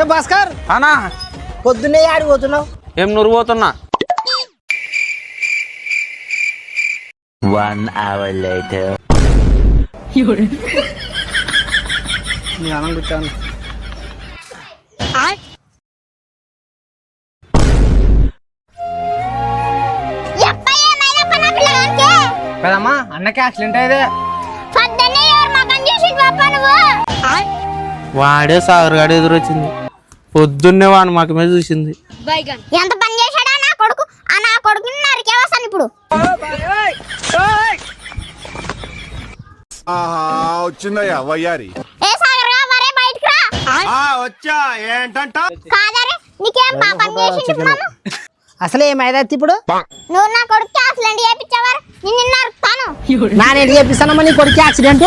ఏ భాస్కర్? అనా పొద్దున్నే ఆడికి పోతున్నావు? ఏం నురిపోతున్నా One hour later. నీ అన్నం కూర్చోను కదమ్మా అన్నకి యాక్సిడెంట్ అయితే. నువ్వు? వాడే సాగరగాడు ఎదురొచ్చింది. పొద్దున్నే వాడిని మాకు మీద చూసింది. ఎంత పని చేశాడా నా కొడుకు? ఆ నా కొడుకుని నరికే వస్తాను ఇప్పుడు. ఆహా వచ్చిందయ్యా వయ్యారి. ఏ సాగర్గా మరే బయటికి రా. వచ్చా ఏంటంట? కాదరే నీకేం మా పని చేసిండు మామ అసలు ఇప్పుడు? నువ్వు నా కొడుకు యాక్సిడెంట్ చేయించేవారు? నిన్ను నరుకుతాను నానేంటి చెప్పిస్తానమ్మా నీ కొడుకు యాక్సిడెంట్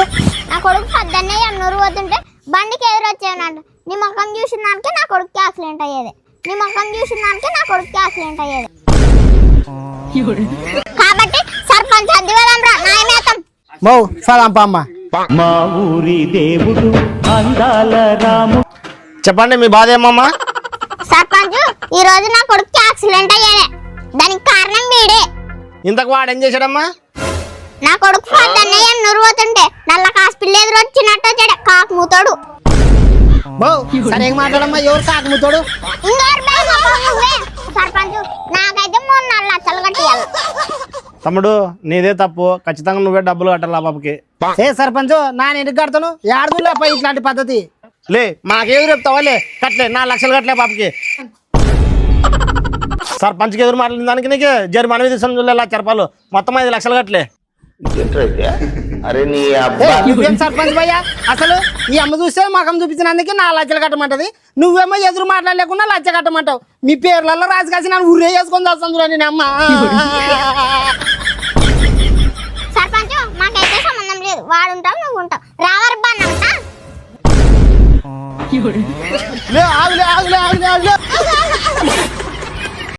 నా కొడుకు పొద్దున్నే ఎన్నూరు పోతుంటే బండికి ఎదురు వచ్చేవనంట నీ ముఖం చూసిన దానికి నా కొడుకు యాక్సిడెంట్ అయ్యేది. నీ ముఖం చూసిన దానికి నా కొడుకు యాక్సిడెంట్ అయ్యేది. కాబట్టి సర్పంచ్ అద్దె రా నాయమేతం మౌ సదాంపా అమ్మ. మా ఊరి దేవుడు అందాల రాము. చెప్పండి మీ బాధ ఏమమ్మా? సర్పంచ్ ఈ రోజు నా కొడుకు యాక్సిడెంట్ అయ్యేదే. దానికి కారణం వీడే. ఇంతకు వాడు ఏం చేశాడమ్మా? నా కొడుకు పొద్దున్నే ఎన్నూరు పోతుంటే నల్ల కాస్పిల్లి ఎదురు వచ్చినట్టు వచ్చాడు కాకు మూతోడు. మాట్లాడమ్మా ఎవరు కాకముతోడు ఇంకోరు బయట నువ్వే సర్పంచ్ నాకైతే మూడు నాలుగు లక్షలు కట్టియాలి. తమ్ముడు నీదే తప్పు. ఖచ్చితంగా నువ్వే డబ్బులు కట్టాలి ఆ పాపకి. ఏ సర్పంచ్ నా ఇంటికి కడతాను? యాడదులేపా ఇట్లాంటి పద్ధతి. లే మాకేది చెప్తావా? లే కట్లే నాలుగు లక్షలు కట్టలే పాపకి. సర్పంచ్కి ఎదురు మాట్లాడిన దానికి నీకు జరిమానా విధిస్తాను లక్ష రూపాయలు. మొత్తం ఐదు లక్షలు కట్టలే. అరే నీ సర్పంచ్ భయ్యా? అసలు ఈ అమ్మ చూస్తే మకం చూపించినందుకే నా లచ్చలు కట్టమంటది. నువ్వేమో ఎదురు మాట్లాడలేకుండా లచ్చ కట్టమంటావు. మీ పేర్లలో రాజు కాసి నన్ను ఉర్రే చేసుకొని వస్తుంది నేను అమ్మ. సర్పంచ్ మాకైతే సంబంధం లేదు. వాడు ఉంటావు నువ్వు ఉంటావు. రావరు బాన్నంట లే, ఆగులే ఆగులే ఆగులే ఆగులే